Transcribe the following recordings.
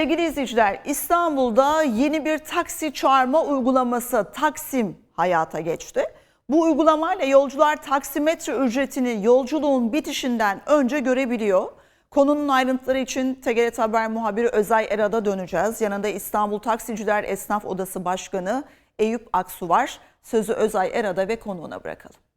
Sevgili izleyiciler, İstanbul'da yeni bir taksi çağırma uygulaması Taksim hayata geçti. Bu uygulamayla yolcular taksimetre ücretini yolculuğun bitişinden önce görebiliyor. Konunun ayrıntıları için TGRT Haber muhabiri Özay Erad'a döneceğiz. Yanında İstanbul Taksiciler Esnaf Odası Başkanı Eyüp Aksu var. Sözü Özay Erad'a ve konuğuna bırakalım.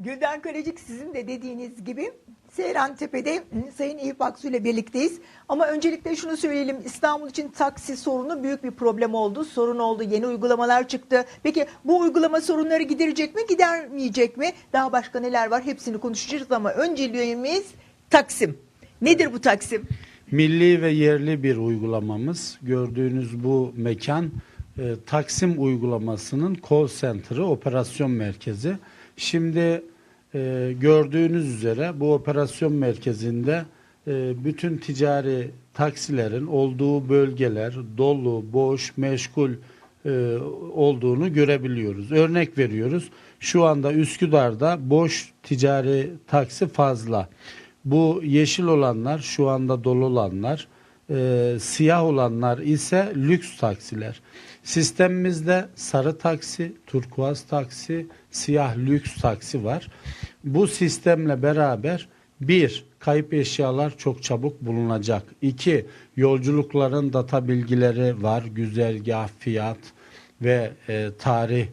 Gülden Kalecik sizin de dediğiniz gibi Seyrantepe'de hı, Sayın Eyüp Aksu ile birlikteyiz. Ama öncelikle şunu söyleyelim İstanbul için taksi sorunu büyük bir problem oldu. Sorun oldu yeni uygulamalar çıktı. Peki bu uygulama sorunları giderecek mi gidermeyecek mi? Daha başka neler var hepsini konuşacağız ama önceliğimiz Taksim. Nedir bu Taksim? Milli ve yerli bir uygulamamız. Gördüğünüz bu mekan e, Taksim uygulamasının call center'ı, operasyon merkezi. Şimdi e, gördüğünüz üzere bu operasyon merkezinde e, bütün ticari taksilerin olduğu bölgeler dolu, boş, meşgul e, olduğunu görebiliyoruz. Örnek veriyoruz. Şu anda Üsküdar'da boş ticari taksi fazla. Bu yeşil olanlar şu anda dolu olanlar, e, siyah olanlar ise lüks taksiler. Sistemimizde sarı taksi, turkuaz taksi, siyah lüks taksi var. Bu sistemle beraber bir, kayıp eşyalar çok çabuk bulunacak. İki, yolculukların data bilgileri var. Güzergah, fiyat ve e, tarih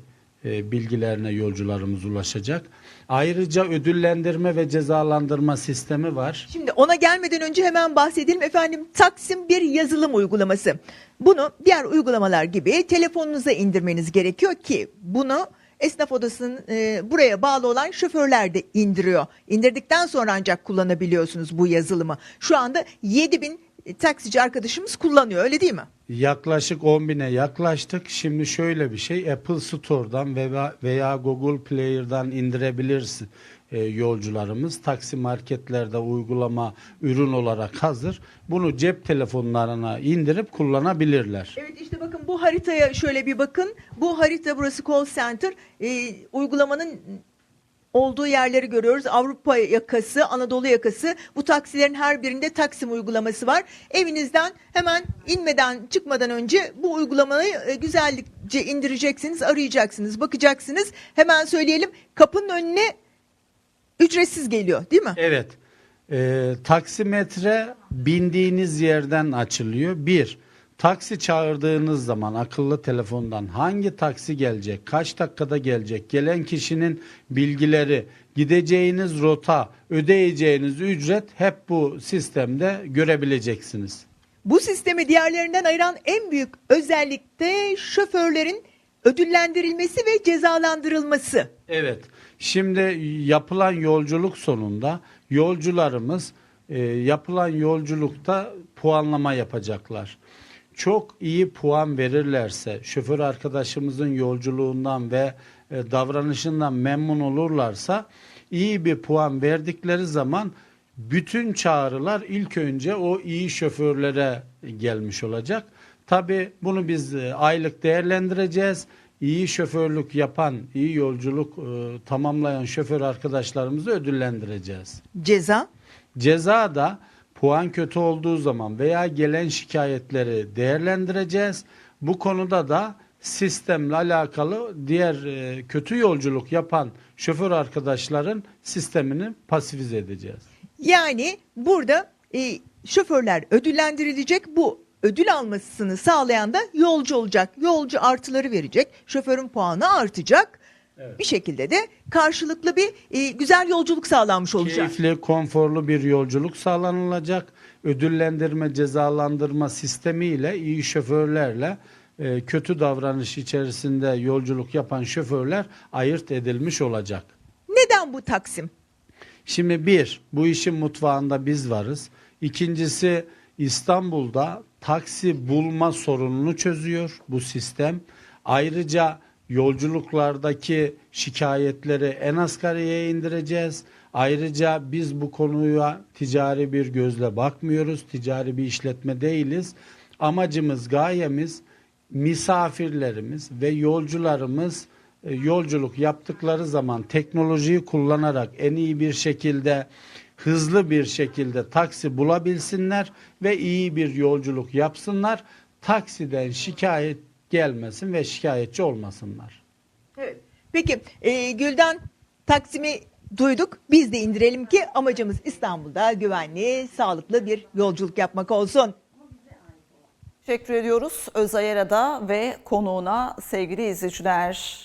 e, bilgilerine yolcularımız ulaşacak. Ayrıca ödüllendirme ve cezalandırma sistemi var. Şimdi ona gelmeden önce hemen bahsedelim efendim. Taksim bir yazılım uygulaması. Bunu diğer uygulamalar gibi telefonunuza indirmeniz gerekiyor ki bunu esnaf odasının e, buraya bağlı olan şoförler de indiriyor. İndirdikten sonra ancak kullanabiliyorsunuz bu yazılımı. Şu anda 7000 taksici arkadaşımız kullanıyor öyle değil mi? Yaklaşık 10 bine yaklaştık. Şimdi şöyle bir şey Apple Store'dan veya, veya Google Player'dan indirebilirsin e, yolcularımız. Taksi marketlerde uygulama ürün olarak hazır. Bunu cep telefonlarına indirip kullanabilirler. Evet işte bakın bu haritaya şöyle bir bakın. Bu harita burası call center. Ee, uygulamanın olduğu yerleri görüyoruz. Avrupa yakası, Anadolu yakası. Bu taksilerin her birinde Taksim uygulaması var. Evinizden hemen inmeden çıkmadan önce bu uygulamayı e, güzellikçe indireceksiniz, arayacaksınız, bakacaksınız. Hemen söyleyelim kapının önüne ücretsiz geliyor değil mi? Evet. E, taksimetre bindiğiniz yerden açılıyor. Bir, taksi çağırdığınız zaman akıllı telefondan hangi taksi gelecek, kaç dakikada gelecek, gelen kişinin bilgileri, gideceğiniz rota, ödeyeceğiniz ücret hep bu sistemde görebileceksiniz. Bu sistemi diğerlerinden ayıran en büyük özellik de şoförlerin ödüllendirilmesi ve cezalandırılması. Evet. Şimdi yapılan yolculuk sonunda yolcularımız e, yapılan yolculukta puanlama yapacaklar. Çok iyi puan verirlerse, şoför arkadaşımızın yolculuğundan ve e, davranışından memnun olurlarsa iyi bir puan verdikleri zaman bütün çağrılar ilk önce o iyi şoförlere gelmiş olacak. Tabi bunu biz e, aylık değerlendireceğiz. İyi şoförlük yapan, iyi yolculuk e, tamamlayan şoför arkadaşlarımızı ödüllendireceğiz. Ceza Ceza da puan kötü olduğu zaman veya gelen şikayetleri değerlendireceğiz. Bu konuda da sistemle alakalı diğer e, kötü yolculuk yapan şoför arkadaşların sistemini pasifize edeceğiz. yani burada e, şoförler ödüllendirilecek bu ödül almasını sağlayan da yolcu olacak. Yolcu artıları verecek. Şoförün puanı artacak. Bir şekilde de karşılıklı bir e, güzel yolculuk sağlanmış olacak. Keyifli, konforlu bir yolculuk sağlanılacak. Ödüllendirme, cezalandırma sistemiyle iyi şoförlerle e, kötü davranış içerisinde yolculuk yapan şoförler ayırt edilmiş olacak. Neden bu Taksim? Şimdi bir, bu işin mutfağında biz varız. İkincisi İstanbul'da taksi bulma sorununu çözüyor bu sistem. Ayrıca yolculuklardaki şikayetleri en asgariye indireceğiz. Ayrıca biz bu konuya ticari bir gözle bakmıyoruz. Ticari bir işletme değiliz. Amacımız, gayemiz misafirlerimiz ve yolcularımız e, yolculuk yaptıkları zaman teknolojiyi kullanarak en iyi bir şekilde hızlı bir şekilde taksi bulabilsinler ve iyi bir yolculuk yapsınlar. Taksiden şikayet gelmesin ve şikayetçi olmasınlar. Evet. Peki e, Gülden Taksim'i duyduk. Biz de indirelim ki amacımız İstanbul'da güvenli, sağlıklı bir yolculuk yapmak olsun. Teşekkür ediyoruz Özayera'da ve konuğuna sevgili izleyiciler.